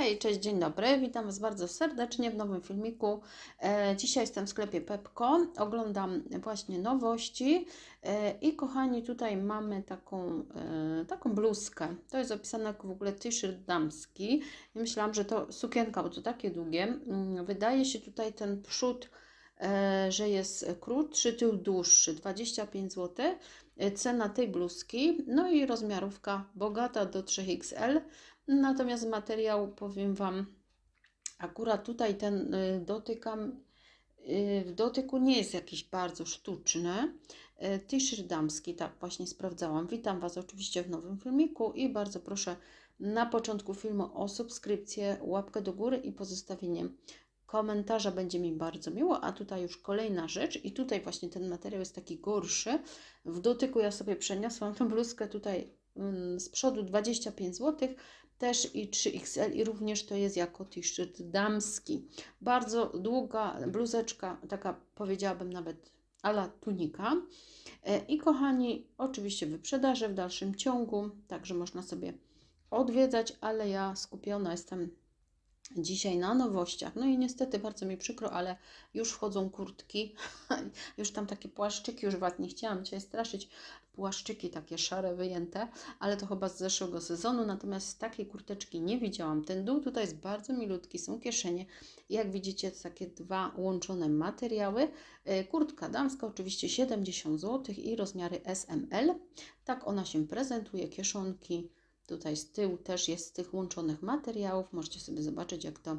Hej, cześć, dzień dobry. Witam Was bardzo serdecznie w nowym filmiku. E, dzisiaj jestem w sklepie Pepko. Oglądam właśnie nowości. E, I kochani, tutaj mamy taką, e, taką bluzkę. To jest opisane jako w ogóle t-shirt damski. I myślałam, że to sukienka, bo to takie długie. Mm, Wydaje się tutaj ten przód, że jest krótszy, tył dłuższy. 25 zł. E, Cena tej bluzki. No i rozmiarówka bogata do 3XL. Natomiast materiał, powiem Wam, akurat tutaj ten y, dotykam, w dotyku nie jest jakiś bardzo sztuczny. T-shirt damski, tak właśnie sprawdzałam. Witam Was oczywiście w nowym filmiku i bardzo proszę na początku filmu o subskrypcję, łapkę do góry i pozostawienie komentarza będzie mi bardzo miło. A tutaj już kolejna rzecz i tutaj właśnie ten materiał jest taki gorszy. W dotyku ja sobie przeniosłam tę bluzkę tutaj mm, z przodu 25 zł, też i 3XL i również to jest jako t-shirt damski. Bardzo długa bluzeczka, taka powiedziałabym nawet ala tunika. E, I kochani, oczywiście wyprzedaże w dalszym ciągu, także można sobie odwiedzać, ale ja skupiona jestem dzisiaj na nowościach. No i niestety bardzo mi przykro, ale już wchodzą kurtki, już tam takie płaszczyki, już Was nie chciałam Cię straszyć, płaszczyki takie szare, wyjęte, ale to chyba z zeszłego sezonu, natomiast takiej kurteczki nie widziałam. Ten dół tutaj jest bardzo milutki, są kieszenie. Jak widzicie, takie dwa łączone materiały. E, kurtka damska oczywiście 70 zł i rozmiary SML. Tak ona się prezentuje, kieszonki, Tutaj z tyłu też jest z tych łączonych materiałów. Możecie sobie zobaczyć, jak to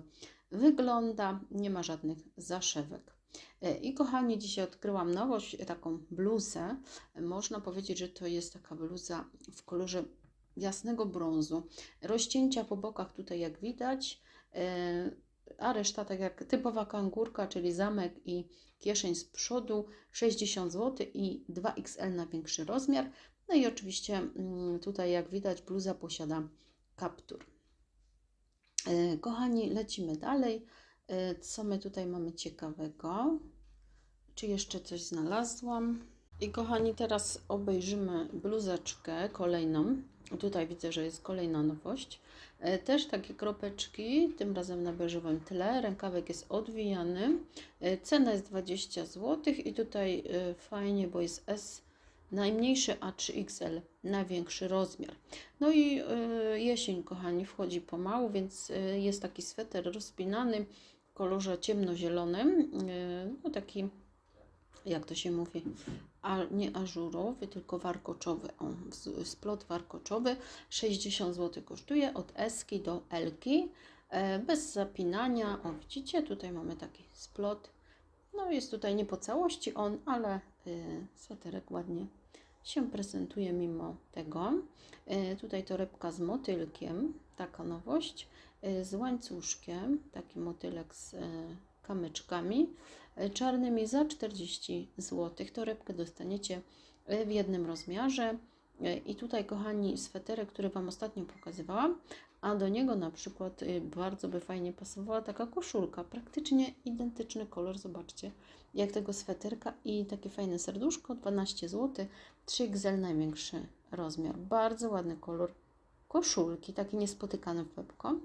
wygląda. Nie ma żadnych zaszewek. E, I kochani, dzisiaj odkryłam nowość, taką bluzę. Można powiedzieć, że to jest taka bluza w kolorze jasnego brązu. Rozcięcia po bokach tutaj jak widać, e, a reszta tak jak typowa kangurka, czyli zamek i kieszeń z przodu 60 zł i 2XL na większy rozmiar. No i oczywiście mm, tutaj jak widać bluza posiada kaptur. E, kochani, lecimy dalej. E, co my tutaj mamy ciekawego? Czy jeszcze coś znalazłam? I kochani, teraz obejrzymy bluzeczkę kolejną. Tutaj widzę, że jest kolejna nowość. E, też takie kropeczki, tym razem na beżowym tle. Rękawek jest odwijany. Cena jest 20 zł i tutaj fajnie, bo jest S najmniejszy A3XL, największy rozmiar. No i y, jesień, kochani, wchodzi pomału, więc y, jest taki sweter rozpinany w kolorze ciemnozielonym, y, no taki, jak to się mówi, a nie ażurowy, tylko warkoczowy. O, splot warkoczowy 60 zł kosztuje od Eski do Elki, e, bez zapinania. O, widzicie, tutaj mamy taki splot. No jest tutaj nie po całości on, ale y, sweterek ładnie się prezentuje mimo tego. E, tutaj torebka z motylkiem, taka nowość, e, z łańcuszkiem, taki motylek z e, kamyczkami, czarnymi za 40 zł. Torebkę dostaniecie w jednym rozmiarze. I tutaj, kochani, sweterek, który Wam ostatnio pokazywałam, a do niego na przykład bardzo by fajnie pasowała taka koszulka, praktycznie identyczny kolor, zobaczcie, jak tego sweterka i takie fajne serduszko, 12 zł, 3XL największy rozmiar, bardzo ładny kolor koszulki, taki niespotykany w Pepko.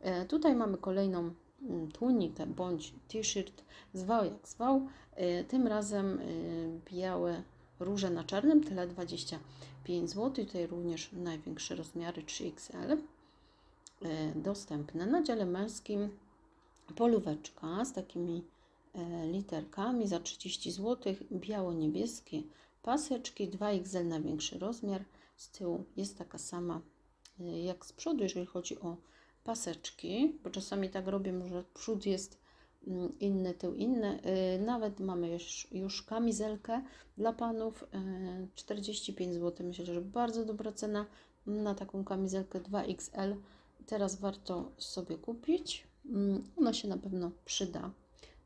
E, tutaj mamy kolejną mm, tunikę bądź t-shirt, zwał jak zwał, e, tym razem y, białe róże na czarnym tyle 25 zł, tutaj również największe rozmiary 3XL. E, dostępne. Na dziale męskim polóweczka z takimi e, literkami za 30 zł, biało-niebieskie paseczki, 2XL na większy rozmiar. Z tyłu jest taka sama e, jak z przodu, jeżeli chodzi o paseczki, bo czasami tak robię, że przód jest mm, inny, tył inny. Nawet mamy już, już kamizelkę dla panów, 45 zł. Myślę, że bardzo dobra cena na taką kamizelkę 2XL teraz warto sobie kupić. Mm, ona się na pewno przyda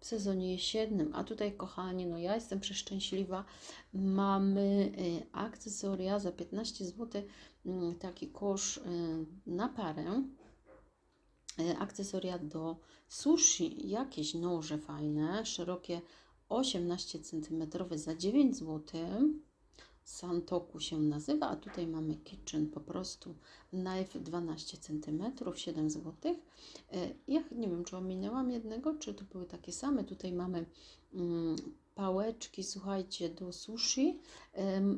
w sezonie jesiennym. A tutaj, kochani, no ja jestem przeszczęśliwa. Mamy y, akcesoria za 15 zł, mm, taki kosz y, na parę. Y, akcesoria do sushi, jakieś noże fajne, szerokie 18 cm za 9 zł. Santoku się nazywa, a tutaj mamy kitchen po prostu knife 12 cm, 7 zł. Ja nie wiem, czy ominęłam jednego, czy to były takie same. Tutaj mamy mm, pałeczki, słuchajcie, do sushi,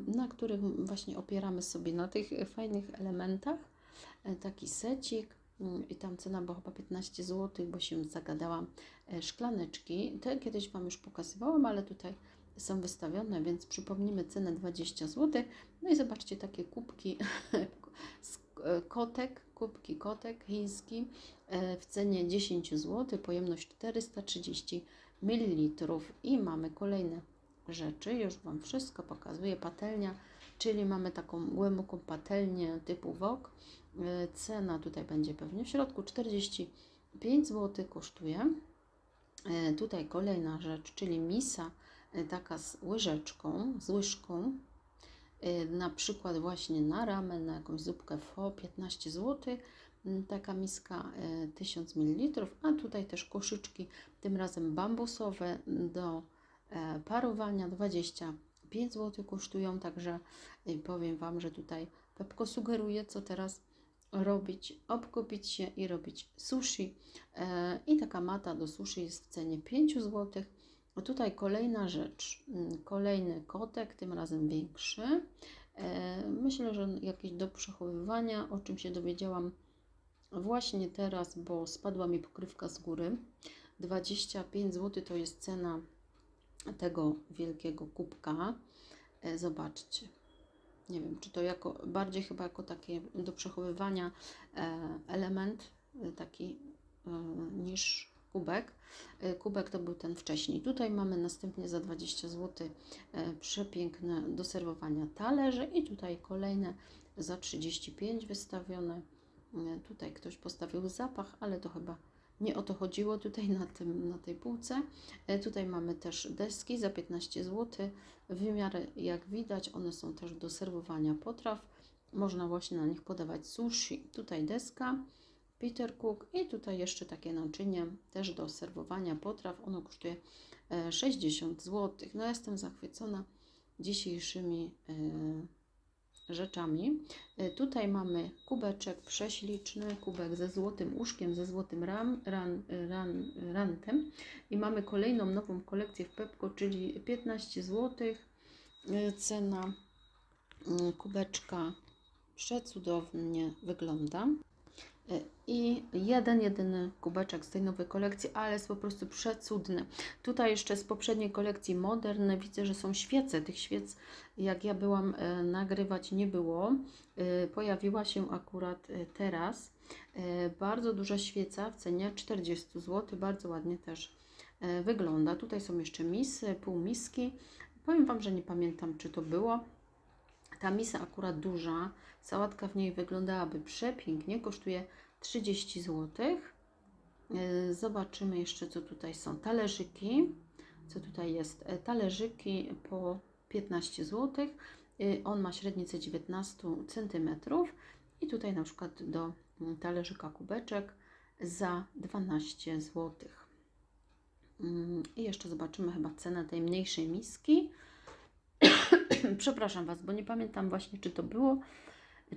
na których właśnie opieramy sobie na tych fajnych elementach. E, Taki secik. mm, I tam cena była chyba 15 zł, bo się zagadałam. E, Szklaneczki, te kiedyś Wam już pokazywałam, ale tutaj są wystawione, więc przypomnimy cenę 20 zł. No i zobaczcie takie kubki e, kotek, kubki kotek chiński e, w cenie 10 zł, pojemność 430 ml. I mamy kolejne rzeczy, już Wam wszystko pokazuję. Patelnia, czyli mamy taką głęboką patelnię typu wok. E, Cena tutaj będzie pewnie w środku 45 zł kosztuje. Tutaj kolejna rzecz, czyli misa taka z łyżeczką, z łyżką, e, na przykład właśnie na ramen, na jakąś zupkę fo 15 zł, m, taka miska e, 1000 ml, a tutaj też koszyczki, tym razem bambusowe do e, parowania 25 zł kosztują, także e, powiem Wam, że tutaj Pepko sugeruje, co teraz robić, obkupić się i robić sushi. E, I taka mata do sushi jest w cenie 5 zł. Tutaj kolejna rzecz, mm, kolejny kotek, tym razem większy. E, Myślę, że jakieś do przechowywania, o czym się dowiedziałam właśnie teraz, bo spadła mi pokrywka z góry. 25 zł to jest cena tego wielkiego kubka. E, Zobaczcie. Nie wiem, czy to jako bardziej chyba jako takie do przechowywania e, element taki niż kubek. E, Kubek to był ten wcześniej. Tutaj mamy następnie za 20 zł e, przepiękne do serwowania talerze i tutaj kolejne za 35 wystawione. E, Tutaj ktoś postawił zapach, ale to chyba nie o to chodziło tutaj na, tym, na tej półce. Tutaj mamy też deski za 15 zł. Wymiary jak widać, one są też do serwowania potraw. Można właśnie na nich podawać sushi. Tutaj deska, Peter Cook i tutaj jeszcze takie naczynie też do serwowania potraw. Ono kosztuje e, 60 zł. No jestem zachwycona dzisiejszymi e, rzeczami. E, Tutaj mamy kubeczek prześliczny, kubek ze złotym uszkiem, ze złotym ram, ran, ran, rantem i mamy kolejną nową kolekcję w Pepko, czyli 15 zł. Cena mm, kubeczka przecudownie wygląda. I jeden, jedyny kubeczek z tej nowej kolekcji, ale jest po prostu przecudny. Tutaj jeszcze z poprzedniej kolekcji Modern widzę, że są świece. Tych świec, jak ja byłam e, nagrywać, nie było. E, pojawiła się akurat e, teraz. Bardzo duża świeca w cenie 40 zł. Bardzo ładnie też wygląda. Tutaj są jeszcze misy, półmiski. Powiem Wam, że nie pamiętam, czy to było. Ta misa akurat duża, sałatka w niej wyglądałaby przepięknie, kosztuje 30 zł. Yy, Zobaczymy jeszcze, co tutaj są. Talerzyki, co tutaj jest? E, Talerzyki po 15 zł. Yy, On ma średnicę 19 cm. I tutaj na przykład do mm, talerzyka kubeczek za 12 zł. Mm, I jeszcze zobaczymy chyba cenę tej mniejszej miski. Przepraszam Was, bo nie pamiętam właśnie, czy to było,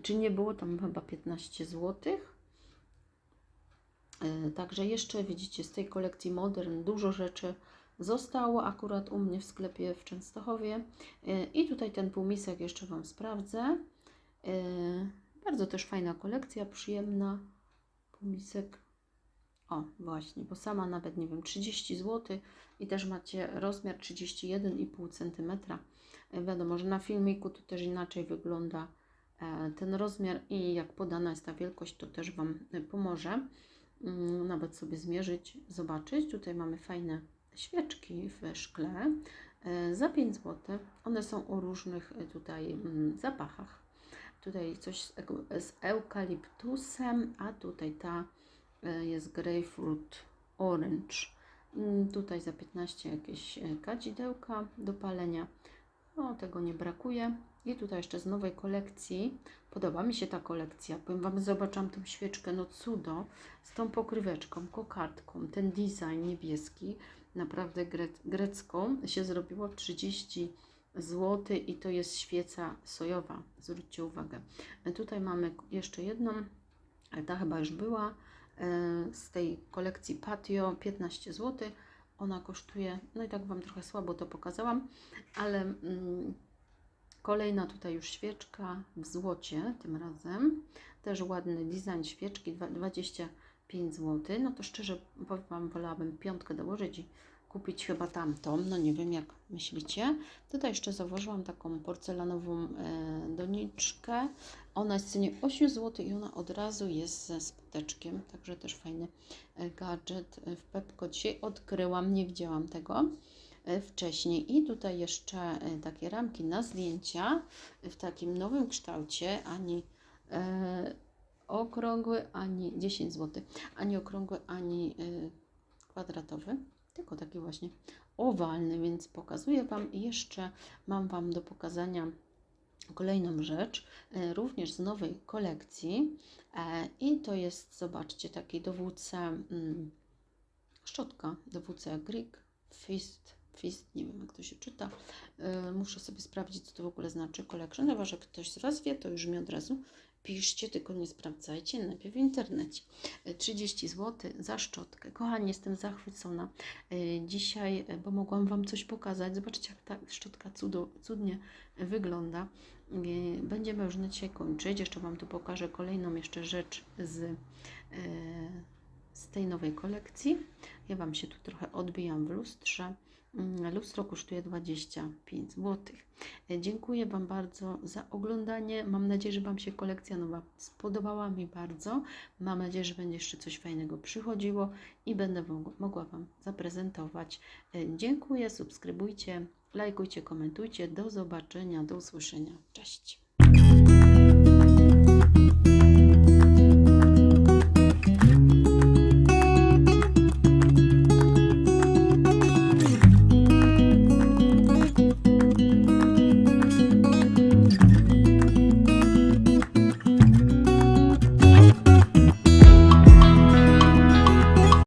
czy nie było. Tam chyba 15 zł. E, Także jeszcze widzicie z tej kolekcji Modern dużo rzeczy zostało akurat u mnie w sklepie w Częstochowie. E, I tutaj ten półmisek jeszcze Wam sprawdzę. E, Bardzo też fajna kolekcja, przyjemna. Półmisek. O, właśnie, bo sama nawet nie wiem, 30 zł i też macie rozmiar 31,5 cm. Wiadomo, że na filmiku to też inaczej wygląda e, ten rozmiar i jak podana jest ta wielkość, to też Wam e, pomoże mm, nawet sobie zmierzyć, zobaczyć. Tutaj mamy fajne świeczki w szkle e, za 5 zł. One są o różnych tutaj mm, zapachach. Tutaj coś z, eukaliptusem, a tutaj ta jest grapefruit orange. Mm, Tutaj za 15 jakieś kadzidełka do palenia. No, tego nie brakuje. I tutaj jeszcze z nowej kolekcji. Podoba mi się ta kolekcja. Powiem Wam, zobaczyłam tą świeczkę, no cudo, z tą pokryweczką, kokardką, ten design niebieski, naprawdę gre grecką się zrobiło 30 zł i to jest świeca sojowa. Zwróćcie uwagę. Tutaj mamy jeszcze jedną, ta chyba już była e, z tej kolekcji Patio 15 zł. Ona kosztuje, no i tak Wam trochę słabo to pokazałam, ale mm, kolejna tutaj już świeczka w złocie tym razem. Też ładny design świeczki, dwa- 25 zł. No to szczerze powiem wolałabym piątkę dołożyć i kupić chyba tamtą. No nie wiem, jak myślicie. Tutaj jeszcze zauważyłam taką porcelanową e, doniczkę. Ona jest w cenie 8 zł i ona od razu jest ze spoteczkiem, także też fajny e, gadżet w Pepko. Dzisiaj odkryłam, nie widziałam tego e, wcześniej. I tutaj jeszcze e, takie ramki na zdjęcia w takim nowym kształcie, ani e, okrągły, ani 10 zł, ani okrągły, ani e, kwadratowy, tylko taki właśnie owalny, więc pokazuję Wam jeszcze mam Wam do pokazania kolejną rzecz, e, również z nowej kolekcji. E, i to jest, zobaczcie, taki dowódca, mm, szczotka, dowódca Greek Fist, Fist, nie wiem jak to się czyta, E, muszę sobie sprawdzić, co to w ogóle znaczy collection, chyba, że ktoś z Was wie, to już mi od razu piszcie, tylko nie sprawdzajcie, najpierw w internecie. E, 30 zł za szczotkę. Kochani, jestem zachwycona e, dzisiaj, e, bo mogłam Wam coś pokazać. Zobaczcie, jak ta szczotka cudo, cudnie wygląda. E, Będziemy już na dzisiaj kończyć. Jeszcze Wam tu pokażę kolejną jeszcze rzecz z, e, z tej nowej kolekcji. Ja Wam się tu trochę odbijam w lustrze. Mm, Lustro kosztuje 25 zł. E, Dziękuję Wam bardzo za oglądanie. Mam nadzieję, że Wam się kolekcja nowa spodobała mi bardzo. Mam nadzieję, że będzie jeszcze coś fajnego przychodziło i będę mogła- Wam zaprezentować. E, Dziękuję, subskrybujcie, lajkujcie, komentujcie. Do zobaczenia, do usłyszenia. Cześć.